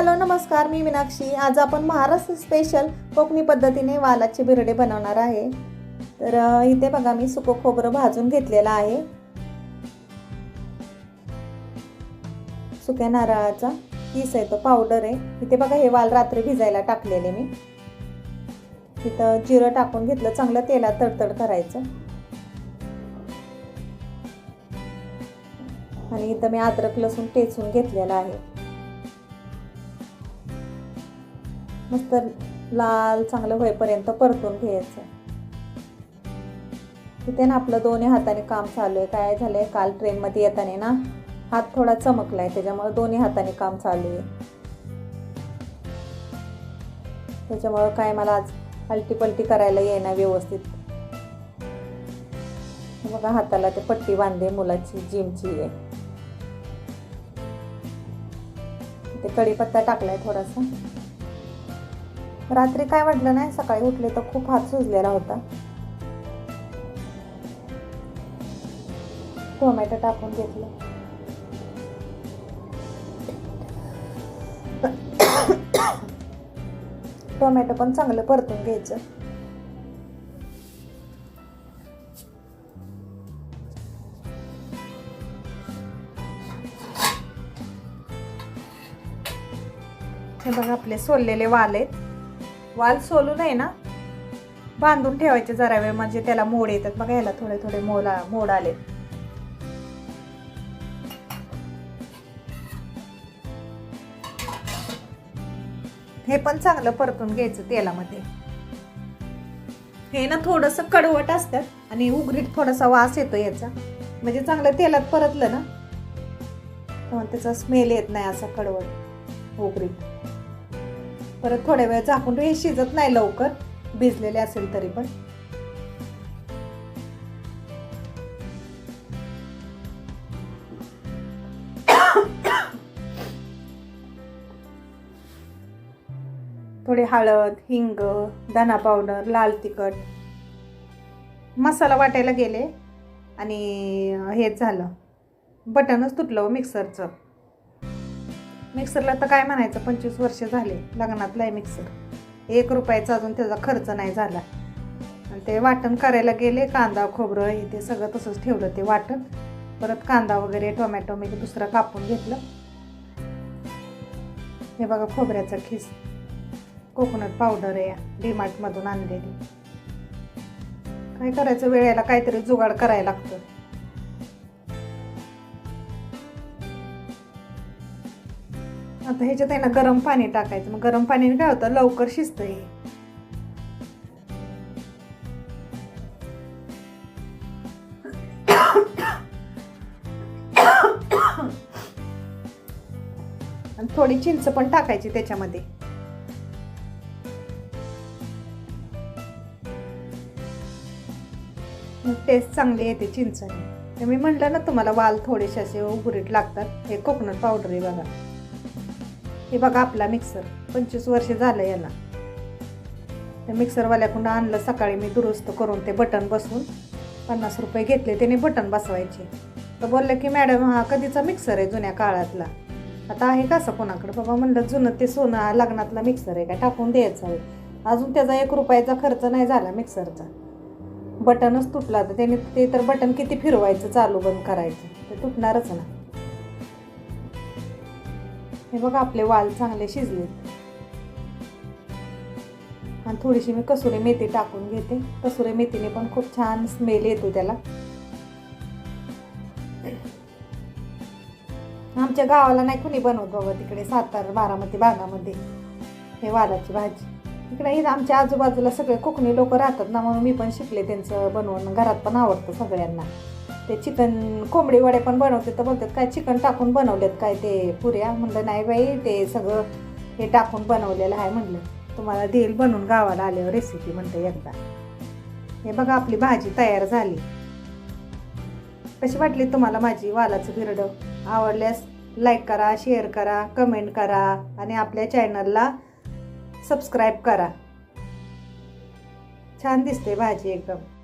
Hello नमस्कार मी मीनाक्षी. आज आपण महाराष्ट्र स्पेशल कोकणी पद्धतीने वालाचे बिरडे बनवणार आहे. तर इथे बघा मी सुकं खोबरं भाजून घेतलेलं आहे. सुक्या नारळाचा किस आहे तो पावडर आहे. इथे बघा हे वाल रात्री भिजायला टाकलेले मी. तिथं जिरं टाकून घेतलं चांगलं तेलात तडतड करायचं. आणि इथं मी अद्रक लसूण टेचून घेतलेला आहे. मस्त लाल चांगलं होईपर्यंत परतून घ्यायचं. तिथे ना आपलं दोन्ही हाताने काम चालू आहे. काय झालंय? काल ट्रेनमध्ये येताना ना हात थोडा चमकलाय त्याच्यामुळे दोन्ही हाताने काम चालू आहे. त्याच्यामुळं काय मला आज पलटी पलटी करायला येणार व्यवस्थित. मग बघा हाताला ते पट्टी बांधे मुलाची जिमची आहे. ते कढीपत्ता टाकलाय थोडासा. रात्री काय वाटलं नाही? सकाळी उठले तर खूप हात सुजलेला होता. टोमॅटो टाकून घेतलं. टोमॅटो पण चांगलं परतून घ्यायचं. हे बघा आपले सोललेले वाल आहेत. वाल सोलून आहे ना? बांधून ठेवायचे जरा वेळ म्हणजे त्याला मोड येतात. बघा ह्याला थोडे थोडे मोला मोड आले. हे पण चांगलं परतून घ्यायचं तेलामध्ये. हे ना थोडंसं कडवट असतात आणि उघडीत थोडासा वास येतो याचा. म्हणजे चांगलं तेलात परतलं ना त्याचा स्मेल येत नाही असा कडवट उघडीत. परत थोड्या वेळ झाकून हे शिजत नाही लवकर. भिजलेले असेल तरी पण. थोडी हळद हिंग धना पावडर लाल तिखट मसाला वाटायला गेले आणि हेच झालं. बटनच तुटलं हो मिक्सरचं. मिक्सरला तर काय म्हणायचं पंचवीस वर्ष झाले लग्नातला आहे मिक्सर. एक रुपयाचा अजून त्याचा खर्च नाही झाला. आणि ते वाटण करायला गेले कांदा खोबरं हे ते सगळं तसंच ठेवलं ते वाटण. परत कांदा वगैरे टोमॅटो मी दुसरं कापून घेतलं. हे बघा खोबऱ्याचा खिस. कोकोनट पावडर आहे डीमार्टमधून आणलेली. काय करायचं वेळेला काहीतरी जुगाड करायला लागतं. आता ह्याच्यात आहे ना गरम पाणी टाकायचं. मग गरम पाण्याने काय होतं? लवकर शिजतं हे आणि थोडी चिंच पण टाकायची त्याच्यामध्ये. टेस्ट चांगली येते चिंचाने. मी म्हटलं ना तुम्हाला वाल थोडेसे असे उघडीत लागतात. हे कोकोनट पावडर आहे बघा. हे बघा आपला मिक्सर पंचवीस वर्ष झालं याला. त्या मिक्सरवाल्याकडून आणलं सकाळी मी दुरुस्त करून ते बटन बसवून पन्नास रुपये घेतले त्याने बटन बसवायचे. तर बोलले की मॅडम हा कधीचा मिक्सर आहे जुन्या काळातला? आता आहे का असं कोणाकडं? बाबा म्हणलं जुनं ते सोनं हा लग्नातला मिक्सर आहे काय टाकून द्यायचा आहे. अजून त्याचा एक रुपयाचा खर्च नाही झाला मिक्सरचा बटनच तुटला तर त्याने ते तर बटन किती फिरवायचं चालू बंद करायचं. ते तुटणारच ना. हे बघा आपले वाल चांगले शिजले आणि थोडीशी मी कसुरी मेथी टाकून घेते. कसुरी मेथीने पण खूप छान स्मेल येतो त्याला. आमच्या गावाला नाही कुणी बनवत बाबा तिकडे सातारा बारामती भागामध्ये हे वालाची भाजी. इकडे आमच्या आजूबाजूला सगळे कोकणी लोक राहतात ना म्हणून मी पण शिकले त्यांचं बनवून घरात पण आवडतं सगळ्यांना. ते चिकन कोंबडी वडे पण बनवते तर बोलतात काय चिकन टाकून बनवलेत? काय ते पुऱ्या? म्हणलं नाही बाई ते सगळं हे टाकून बनवलेलं आहे म्हणलं. तुम्हाला देईल बनवून गावाला आल्यावर रेसिपी म्हणते एकदा. हे बघा आपली भाजी तयार झाली. कशी वाटली तुम्हाला माझी वालाचं बिरडं आवडल्यास लाईक करा शेअर करा कमेंट करा आणि आपल्या चॅनलला सबस्क्राईब करा. छान दिसते भाजी एकदम.